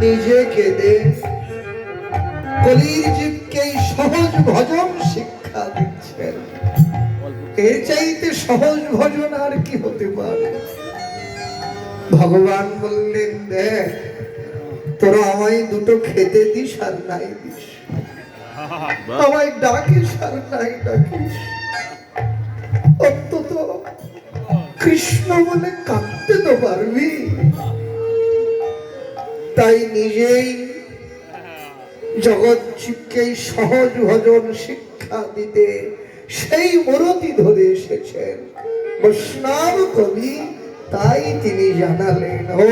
নিজেকে দে। কলির জীবকে সহজ ভজন শিক্ষা দিচ্ছেন। এর চাইতে সহজ ভজন আর কি হতে পারে? ভগবান বললেন, দেখ, তোরা আমায় দুটো খেতে দিস আর নাই দিস। আমায় ডাকিস আর নাই ডাকিস। অন্তত কৃষ্ণ বলে কাঁদতে তো পারবি। তাই নিজেই জগৎ জীবকে সহজ ভজন শিক্ষা দিতে সেই মরতি ধরে এসেছেন বৈষ্ণব কবি তাই তিনি জানালেন ও